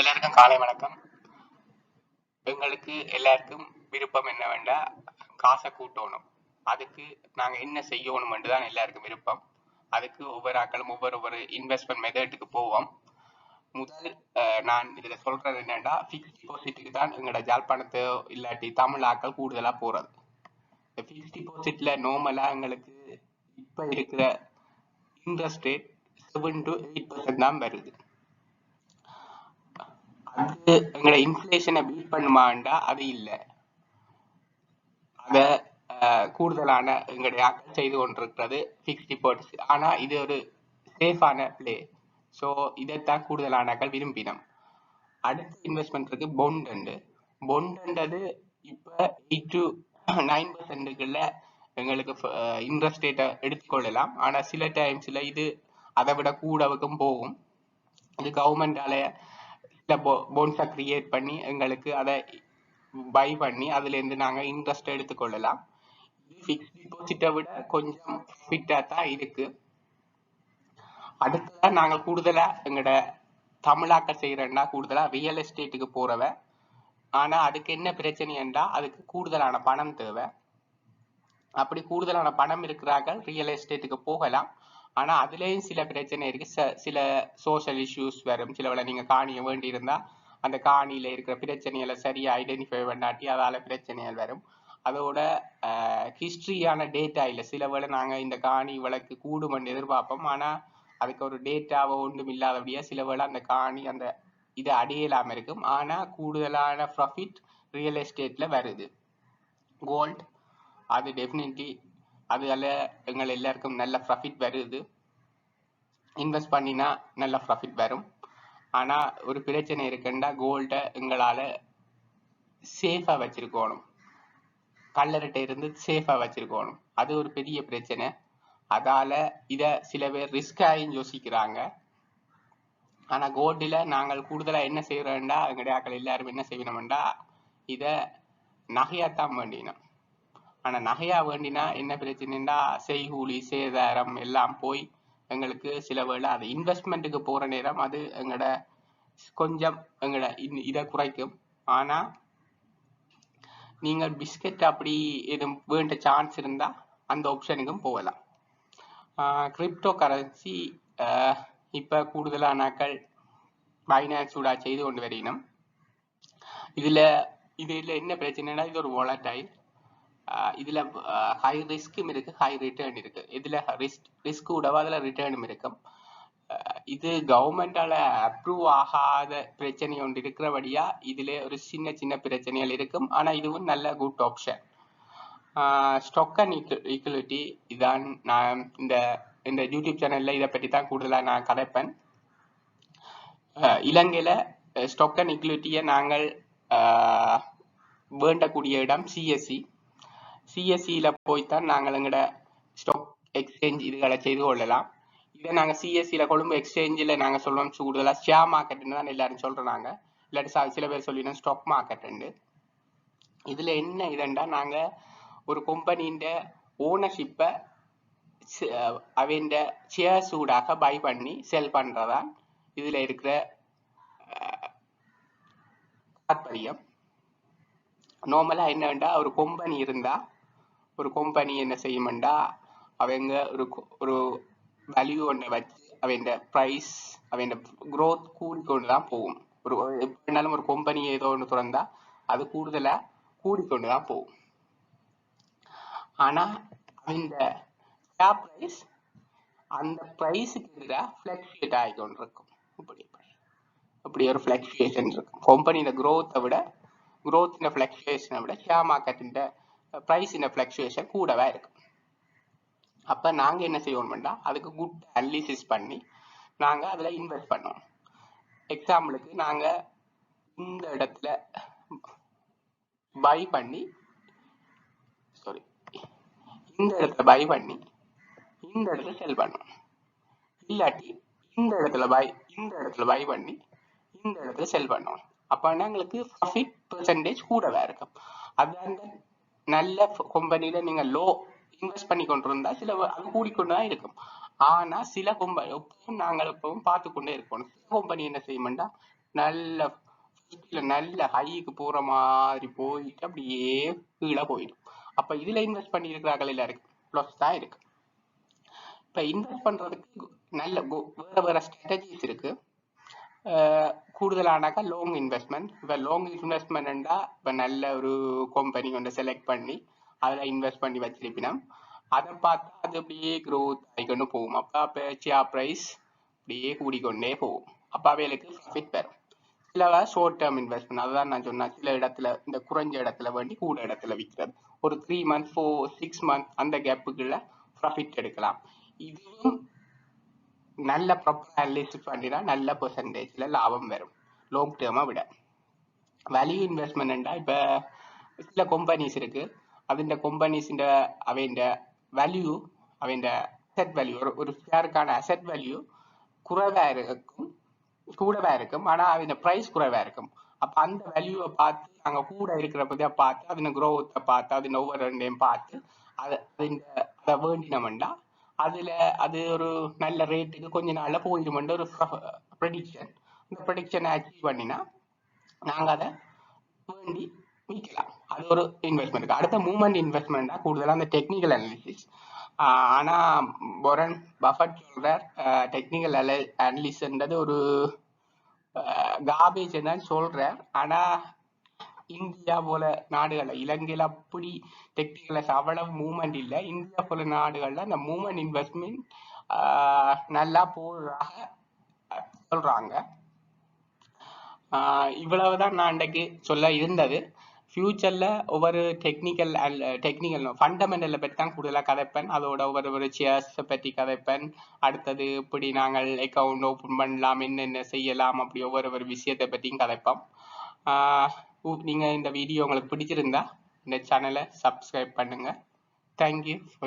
எல்லாருக்கும் காலை வணக்கம். எங்களுக்கு எல்லாருக்கும் விருப்பம் என்ன வேண்டா காசை கூட்டணும். அதுக்கு நாங்க என்ன செய்யணும்னு தான் எல்லாருக்கும் விருப்பம். அதுக்கு ஒவ்வொரு ஆக்களும் ஒவ்வொரு ஒரு இன்வெஸ்ட்மெண்ட் மெத்தடுக்கு போவோம். முதல் நான் இதுல சொல்றது என்னன்னா ஃபிக்ஸ் டிபாசிட்டுக்கு தான் எங்களோட ஜாழ்ப்பாணத்தை இல்லாட்டி தமிழ் ஆக்கள் கூடுதலா போறது. இந்த ஃபிக்ஸ் டிபாசிட்ல நார்மலா எங்களுக்கு இப்ப இருக்கிற interest rate seven to eight percent தான் வருது. அது எங்களோட இன்ஃப்ளேஷனை பீட் பண்ணுமாண்டா? அது இல்லை. அத அஹ், கூடுதலான எங்களுடைய ஆக்கள் செய்து கொண்டிருக்கிறது ஃபிக்ஸ் டிபாசிட் ஆனா இது ஒரு சேஃபான பிளே ஸோ இதைத்தான் கூடுதலானாக்கள் விரும்பினோம். அடுத்த இன்வெஸ்ட்மெண்ட் இருக்கு பொண்ட் பொண்டுன்றது இப்போ எயிட் டு நைன் பர்சன்ட்டுக்குள்ள எங்களுக்கு இன்ட்ரெஸ்ட் ரேட்டை எடுத்துக்கொள்ளலாம் ஆனா சில டைம்ஸில் இது அதை விட கூடவுக்கும் போகும். இது கவர்மெண்டால சில போன்ஸை கிரியேட் பண்ணி எங்களுக்கு அதை பை பண்ணி அதுலேருந்து நாங்கள் இன்ட்ரெஸ்ட் எடுத்துக்கொள்ளலாம். ஃபிக்ஸ் டிபாசிட்டை விட கொஞ்சம் ஃபிட்டாக தான் இருக்கு. அடுத்ததாக நாங்கள் கூடுதலாக எங்களோட தமிழாக்க செய்யறேன்னா கூடுதலாக ரியல் எஸ்டேட்டுக்கு போறவ. ஆனால் அதுக்கு என்ன பிரச்சனைன்றா அதுக்கு கூடுதலான பணம் தேவை. அப்படி கூடுதலான பணம் இருக்கிறார்கள் ரியல் எஸ்டேட்டுக்கு போகலாம். ஆனால் அதுலேயும் சில பிரச்சனை இருக்கு. ச- சில சோஷியல் இஷ்யூஸ் வரும். சில நீங்கள் காணியை காணிய அந்த காணியில் இருக்கிற பிரச்சனைகளை சரியாக ஐடென்டிஃபை பண்ணாட்டி அதால் பிரச்சனைகள் வரும். அதோட ஹிஸ்ட்ரியான டேட்டா இல்லை. சில வேளை நாங்கள் இந்த காணி விளக்கு கூடுமென்று எதிர்பார்ப்போம். ஆனால் அதுக்கு ஒரு டேட்டாவோ ஒன்றும் இல்லாதபடியாக சில வேளை அந்த காணி அந்த இது அடையலாமல் இருக்கும். ஆனால் கூடுதலான ப்ராஃபிட் ரியல் எஸ்டேட்டில் வருது. கோல்ட் அது டெஃபினெட்லி அதுல எங்கள் எல்லாருக்கும் நல்ல ப்ராஃபிட் வருது. இன்வெஸ்ட் பண்ணினா நல்ல ப்ராஃபிட் வரும். ஆனால் ஒரு பிரச்சனை இருக்குன்னா கோல்டை எங்களால் சேஃபாக வச்சுருக்கணும். கல்லறைட்ட இருந்து சேஃபாக வச்சுருக்கணும். அது ஒரு பெரிய பிரச்சனை. அதால இதை சில பேர் ரிஸ்க் யோசிக்கிறாங்க. ஆனால் கோல்டில் நாங்கள் கூடுதலாக என்ன செய்கிறோம்டா எங்களுடைய ஆக்கள் எல்லாரும் என்ன செய்யணும்டா இதை நகையாத்தான் வேண்டினோம். ஆனா நகையா வேண்டினா என்ன பிரச்சனைன்னா செய்கூலி சேதாரம் எல்லாம் போய் எங்களுக்கு சில வேளை அது இன்வெஸ்ட்மெண்ட்டுக்கு போற நேரம் அது எங்களோட கொஞ்சம் எங்களோட இன்- இதை குறைக்கும். ஆனா நீங்கள் பிஸ்கட் அப்படி எதுவும் வேண்ட சான்ஸ் இருந்தா அந்த ஆப்ஷனுக்கும் போகலாம். கிரிப்டோ கரன்சி இப்ப கூடுதலானாக்கள் பைனான்ஸ் சூடாக செய்து கொண்டு வரையினோம் இதில் இதில் என்ன பிரச்சனைனா இது ஒரு volatile. இதுல ஹை ரிஸ்க்கும் இருக்கு ஹை ரிட்டர்ன் இருக்கு. இதுல ரிஸ்க் ரிஸ்க் விடவா அதுல ரிட்டர்னும் இருக்கும் இது கவர்மெண்டால அப்ரூவ் ஆகாத பிரச்சனை ஒன்று இருக்கிறபடியா இதுல ஒரு சின்ன சின்ன பிரச்சனைகள் இருக்கும். ஆனா இதுவும் நல்ல good option stock and equality இதான் நான் இந்த இந்த யூடியூப் சேனல்ல இதை பற்றி தான் கூடுதலா நான் கதைப்பேன். இலங்கையில ஸ்டொக் அண்ட் ஈக்குவலிட்டியை நாங்கள் வேண்டக்கூடிய இடம் சிஎஸ்சி சிஎஸ்சியில போய்த்தான் நாங்கள் எங்களோட ஸ்டாக் எக்ஸ்சேஞ்ச் இதுகளை செய்து கொள்ளலாம். இதை நாங்கள் சிஎஸ்சியில கொழும்பு எக்ஸ்சேஞ்சில் நாங்கள் சொல்லுவோம் கூடுதலாக ஷேர் மார்க்கெட்னு தான் எல்லாரும் சொல்றாங்க இல்லாட்டி சில பேர் சொல்லினா ஸ்டாக் மார்க்கெட்டுண்டு இதுல என்ன இதுண்டா நாங்க ஒரு கம்பெனின்ற ஓனர்ஷிப்பை அவன் ஷேர் சூடாக பை பண்ணி செல் பண்ணுறதான் இதுல இருக்கிற அஹ், தாற்பயம் என்ன என்னண்டா ஒரு கம்பெனி இருந்தால் ஒரு கம்பெனி என்ன செய்யுமெண்டா அவங்க ஒரு ஒரு வேல்யூ ஒன்றை வச்சு அவன் ப்ரைஸ் அவன் க்ரோத் கூடிக்கொண்டு தான் போகும். ஒரு எப்படினாலும் ஒரு கம்பெனி ஏதோ ஒன்று திறந்தா அது கூடுதலா கூடிக்கொண்டு தான் போகும். ஆனா அந்த ஷேர் ப்ரைஸ் அந்த ப்ரைஸுக்கு எதிராக ஃப்ளக்சுவேட் ஆகிக்கொண்டு இருக்கும் இப்படி இப்படி. ஒரு ஃப்ளக்சுவேஷன் இருக்கும் கம்பெனியோட க்ரோத்தை விட growth-ன ஃப்ளக்சுவேஷனை விட ஷேர் மார்க்கெட்டின் ப்ரைஸின் ஃப்ளக்சுவேஷன் கூடவே இருக்கும் அப்ப நாங்க என்ன செய்வோம்னா அதுக்கு குட் அனாலிசிஸ் பண்ணி நாங்க அதுல இன்வெஸ்ட் பண்ணுவோம். எக்ஸாம்பிளுக்கு நாங்க இந்த இடத்துல பை பண்ணி சாரி இந்த இடத்துல பை பண்ணி இந்த இடத்துல செல் பண்ணோம் இல்லாட்டி இந்த இடத்துல பை இந்த இடத்துல பை பண்ணி இந்த இடத்துல செல் பண்ணோம் அப்போ எங்களுக்கு ப்ராஃபிட் பெர்சன்டேஜ் கூடவே இருக்கும். அதான் நல்ல கம்பெனில நீங்க லோ இன்வெஸ்ட் பண்ணி கொண்டு இருந்தா சில அது கூடிக்கொண்டு தான் இருக்கும். ஆனா சில கம்பெனி எப்பவும் நாங்கள் எப்பவும் பார்த்து கொண்டே இருக்கணும் சில கம்பெனி என்ன செய்யும்னா நல்ல நல்ல ஹைக்கு போற மாதிரி போயிட்டு அப்படியே கீழே போயிடும். அப்ப இதுல இன்வெஸ்ட் பண்ணி இருக்கிறார்கள் எல்லாருக்கும் ப்ளஸ் தான் இருக்கு. இப்ப இன்வெஸ்ட் பண்றதுக்கு நல்ல வேற வேற ஸ்ட்ராட்டஜிஸ் இருக்கு. கூடுதலானாக்கா லாங் இன்வெஸ்ட்மெண்ட் இப்போ லாங் இன்வெஸ்ட்மெண்ட்டா இப்போ நல்ல ஒரு கம்பெனி ஒன்று செலக்ட் பண்ணி அதில் இன்வெஸ்ட் பண்ணி வச்சிருப்பினோம் அதை பார்த்தா அது அப்படியே க்ரோத் ஆகிக்கொண்டு போகும் அப்போ அப்போ ஷேர் ப்ரைஸ் அப்படியே கூடிக்கொண்டே போகும் அப்போ அவைகளுக்கு ப்ராஃபிட் பெறும் சில ஷார்ட் டேர்ம் இன்வெஸ்ட்மெண்ட் அதுதான் நான் சொன்னேன் சில இடத்துல இந்த குறைஞ்ச இடத்துல வேண்டி கூட இடத்துல விற்கிறது ஒரு three month four six month அந்த கேப்புக்குள்ள ப்ராஃபிட் எடுக்கலாம் இதுவும் நல்ல ப்ராப்பர் அனலிஸ்ட் பண்ணினா நல்ல பெர்சன்டேஜில் லாபம் வரும். லாங் டேர்மாக விட. വലിയ ഇൻവെസ്റ്റ്മെന്റ് ഇപ്പൊ ചില കമ്പനീസ് ഇരിക്ക് അതിന്റെ കമ്പനീസിന്റെ അവന്റെ വാല്യൂ ஒரு അസറ്റ് വാല്യൂ வேல்யூ ഷെയർക്കാണ് இருக்கும் വാല്യൂ இருக்கும். കൂടവായിരിക്കും அவங்க ப்ரைஸ் பிரைஸ் இருக்கும். அப்ப அந்த வேல்யூவை பார்த்து அங்க கூட இருக்கிறப்பதே பார்த்து அதன் குரோத்தை பார்த்து அதன் ஒவ்வொரு ரெண்டையும் பார்த்து அது அதின் அதை வேண்டினோம்னா அதுல அது ஒரு நல்ல ரேட்டுக்கு கொஞ்ச நாள்ல போயிடுமென்ற ஒரு ப்ரெடிக்ஷன் இந்த ப்ரெடிக்ஷனை அச்சீவ் பண்ணினா நாங்க அதை வேண்டி விற்கலாம் அது ஒரு இன்வெஸ்ட்மெண்ட் அடுத்த மூமெண்ட் இன்வெஸ்ட்மெண்ட்னா கூடுதலாக அந்த டெக்னிக்கல் அனாலிசிஸ் ஆனா பொரன் பஃபட் சொல்றார் டெக்னிக்கல் அனலிஸ்ன்றது ஒரு காபேஜ் தான் சொல்றார். ஆனா இந்தியா போல நாடுகள்ல இலங்கையில அப்படி டெக்னிக்கல் அவ்வளவு மூவ்மெண்ட் இல்ல. இந்தியா போல நாடுகள்ல அந்த மூவ்மெண்ட் இன்வெஸ்ட்மெண்ட் நல்லா போடுறாங்க சொல்றாங்க. ஆஹ் இவ்வளவுதான் நான் இன்றைக்கு சொல்ல இருந்தது. ஃபியூச்சர்ல ஒவ்வொரு டெக்னிக்கல் அண்ட் டெக்னிக்கல் ஃபண்டமெண்டலை பற்றி தான் கூடுதலாக கதைப்பேன். அதோட ஒவ்வொரு ஒரு சேர்ஸை பற்றி கதைப்பேன். அடுத்தது இப்படி நாங்கள் அக்கௌண்ட் ஓப்பன் பண்ணலாம் என்னென்ன செய்யலாம் அப்படி ஒவ்வொரு ஒரு விஷயத்தை பற்றியும் கதைப்போம். ஆஹ் நீங்க இந்த வீடியோ உங்களுக்கு பிடிச்சிருந்தா இந்த சேனலை சப்ஸ்கிரைப் பண்ணுங்க. தேங்க்யூ